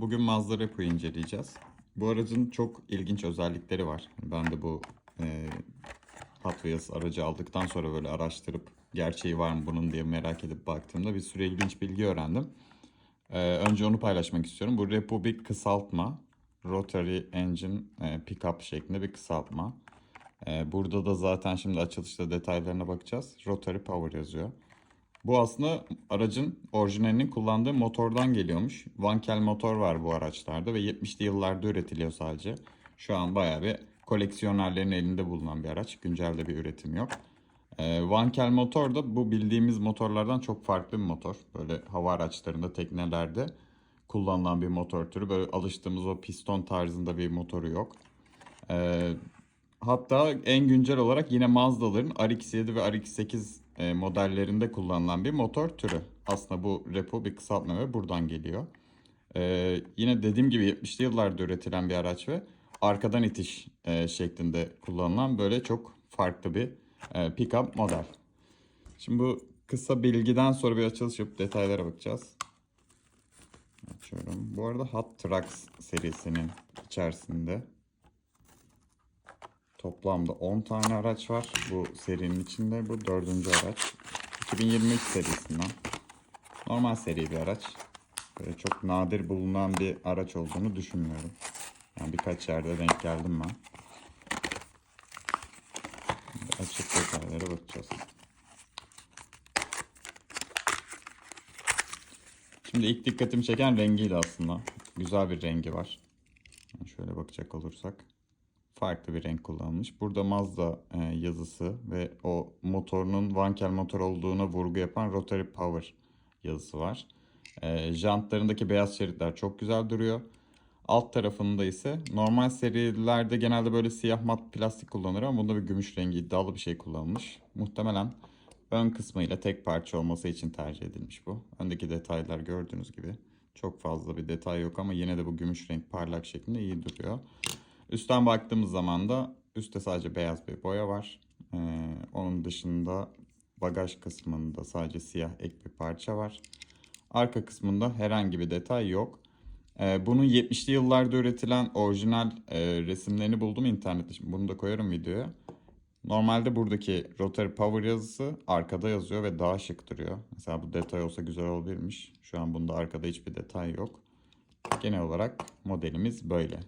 Bugün Mazda Repo'yu inceleyeceğiz. Bu aracın çok ilginç özellikleri var. Ben de bu e, Hot Wheels aracı aldıktan sonra böyle araştırıp gerçeği var mı bunun diye merak edip baktığımda bir sürü ilginç bilgi öğrendim. E, önce onu paylaşmak istiyorum. Bu Repo bir kısaltma. Rotary Engine e, Pickup şeklinde bir kısaltma. E, burada da zaten şimdi açılışta detaylarına bakacağız. Rotary Power yazıyor. Bu aslında aracın orijinalinin kullandığı motordan geliyormuş. Vankel motor var bu araçlarda ve 70'li yıllarda üretiliyor sadece. Şu an bayağı bir koleksiyonerlerin elinde bulunan bir araç. Güncelde bir üretim yok. Ee, Vankel motor da bu bildiğimiz motorlardan çok farklı bir motor. Böyle hava araçlarında, teknelerde kullanılan bir motor türü. Böyle alıştığımız o piston tarzında bir motoru yok. Ee, Hatta en güncel olarak yine Mazda'ların RX-7 ve RX-8 e, modellerinde kullanılan bir motor türü. Aslında bu repo bir kısaltma ve buradan geliyor. Ee, yine dediğim gibi 70'li yıllarda üretilen bir araç ve arkadan itiş e, şeklinde kullanılan böyle çok farklı bir e, pick-up model. Şimdi bu kısa bilgiden sonra bir açılış yapıp detaylara bakacağız. Açıyorum. Bu arada Hot Trucks serisinin içerisinde Toplamda 10 tane araç var. Bu serinin içinde bu dördüncü araç. 2023 serisinden. Normal seri bir araç. Böyle çok nadir bulunan bir araç olduğunu düşünmüyorum. Yani birkaç yerde denk geldim ben. Açık detaylara bakacağız. Şimdi ilk dikkatimi çeken rengiydi aslında. Güzel bir rengi var. Yani şöyle bakacak olursak farklı bir renk kullanılmış. Burada Mazda e, yazısı ve o motorunun Wankel motor olduğuna vurgu yapan Rotary Power yazısı var. E, jantlarındaki beyaz şeritler çok güzel duruyor. Alt tarafında ise normal serilerde genelde böyle siyah mat plastik kullanır ama bunda bir gümüş rengi iddialı bir şey kullanılmış. Muhtemelen ön kısmıyla tek parça olması için tercih edilmiş bu. Öndeki detaylar gördüğünüz gibi çok fazla bir detay yok ama yine de bu gümüş renk parlak şeklinde iyi duruyor. Üstten baktığımız zaman da üstte sadece beyaz bir boya var. Ee, onun dışında bagaj kısmında sadece siyah ek bir parça var. Arka kısmında herhangi bir detay yok. Ee, bunun 70'li yıllarda üretilen orijinal e, resimlerini buldum internette. Şimdi bunu da koyarım videoya. Normalde buradaki Rotary Power yazısı arkada yazıyor ve daha şık duruyor. Mesela bu detay olsa güzel olabilirmiş. Şu an bunda arkada hiçbir detay yok. Genel olarak modelimiz böyle.